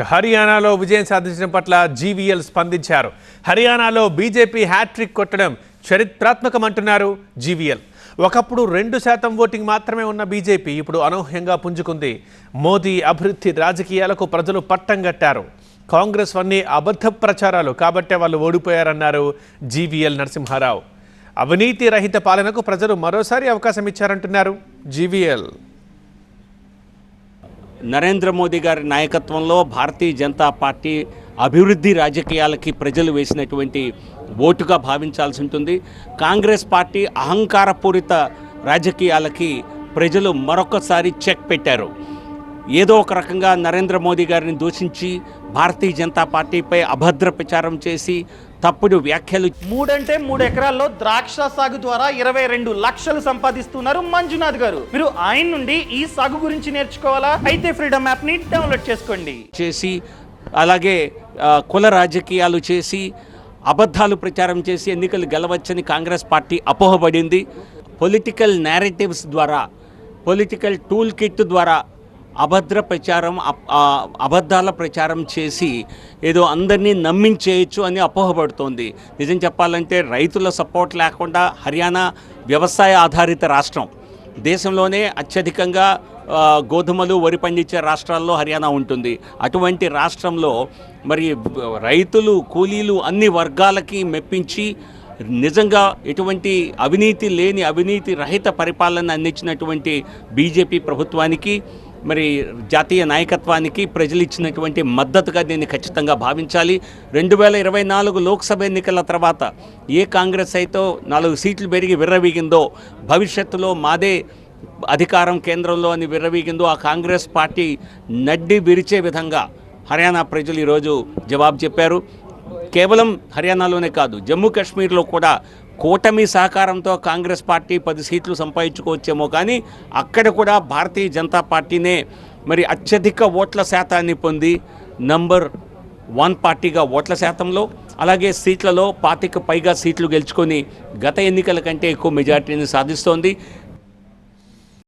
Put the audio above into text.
హర్యానాలో విజయం సాధించడం పట్ల జీవీఎల్ స్పందించారు. హర్యానాలో బీజేపీ హ్యాట్రిక్ కొట్టడం చరిత్రాత్మకమంటున్నారు జీవీఎల్. ఒకప్పుడు రెండు శాతం ఓటింగ్ మాత్రమే ఉన్న బీజేపీ ఇప్పుడు అనూహ్యంగా పుంజుకుంది. మోదీ అభివృద్ధి రాజకీయాలకు ప్రజలు పట్టం కట్టారు కాంగ్రెస్ అన్ని అబద్ధ ప్రచారాలు కాబట్టే వాళ్ళు ఓడిపోయారన్నారు జీవీఎల్ నరసింహారావు. అవినీతి రహిత పాలనకు ప్రజలు మరోసారి అవకాశం ఇచ్చారంటున్నారు జీవీఎల్. నరేంద్ర మోదీ గారి నాయకత్వంలో భారతీయ జనతా పార్టీ అభివృద్ధి రాజకీయాలకి ప్రజలు వేసినటువంటి ఓటుగా భావించాల్సి ఉంటుంది. కాంగ్రెస్ పార్టీ అహంకారపూరిత రాజకీయాలకి ప్రజలు మరొకసారి చెక్ పెట్టారు. ఏదో ఒక రకంగా నరేంద్ర మోదీ గారిని దూషించి భారతీయ జనతా పార్టీపై అభద్ర ప్రచారం చేసి తప్పుడు వ్యాఖ్యలు. మూడంటే మూడు ఎకరాల్లో ద్రాక్ష సాగు ద్వారా ఇరవై రెండు లక్షలు సంపాదిస్తున్నారు మంజునాథ్ గారు. మీరు ఆయన నుండి ఈ సాగు గురించి నేర్చుకోవాలా? అయితే ఫ్రీడమ్ యాప్ని డౌన్లోడ్ చేసుకోండి. చేసి అలాగే కుల రాజకీయాలు చేసి అబద్ధాలు ప్రచారం చేసి ఎన్నికలు గెలవచ్చని కాంగ్రెస్ పార్టీ అపోహపడింది. పొలిటికల్ నేరేటివ్స్ ద్వారా పొలిటికల్ టూల్ కిట్ ద్వారా అభద్ర ప్రచారం అప్- అబద్ధాల ప్రచారం చేసి ఏదో అందరినీ నమ్మించేయచ్చు అని అపోహపడుతోంది. నిజం చెప్పాలంటే రైతుల సపోర్ట్ లేకుండా హర్యానా వ్యవసాయ ఆధారిత రాష్ట్రం. దేశంలోనే అత్యధికంగా గోధుమలు వరి పండించే రాష్ట్రాల్లో హర్యానా ఉంటుంది. అటువంటి రాష్ట్రంలో మరి రైతులు కూలీలు అన్ని వర్గాలకి మెప్పించి నిజంగా ఎటువంటి అవినీతి లేని అవినీతి రహిత పరిపాలన అందించినటువంటి బీజేపీ ప్రభుత్వానికి మరి జాతీయ నాయకత్వానికి ప్రజలు ఇచ్చినటువంటి మద్దతుగా దీన్ని ఖచ్చితంగా భావించాలి. రెండు వేల ఇరవై నాలుగు లోక్సభ ఎన్నికల తర్వాత ఏ కాంగ్రెస్ అయితే నాలుగు సీట్లు పెరిగి విర్రవీగిందో భవిష్యత్తులో మాదే అధికారం కేంద్రంలో అని విర్రవీగిందో ఆ కాంగ్రెస్ పార్టీ నడ్డి విరిచే విధంగా హర్యానా ప్రజలు ఈరోజు జవాబు చెప్పారు. కేవలం హర్యానాలోనే కాదు జమ్మూ కాశ్మీర్లో కూడా కూటమి సహకారంతో కాంగ్రెస్ పార్టీ పది సీట్లు సంపాదించుకోవచ్చేమో కానీ అక్కడ కూడా భారతీయ జనతా పార్టీనే మరి అత్యధిక ఓట్ల శాతాన్ని పొంది నంబర్ వన్ పార్టీగా ఓట్ల శాతంలో అలాగే సీట్లలో పాతిక పైగా సీట్లు గెలుచుకొని గత ఎన్నికల కంటే ఎక్కువ మెజార్టీని సాధిస్తోంది.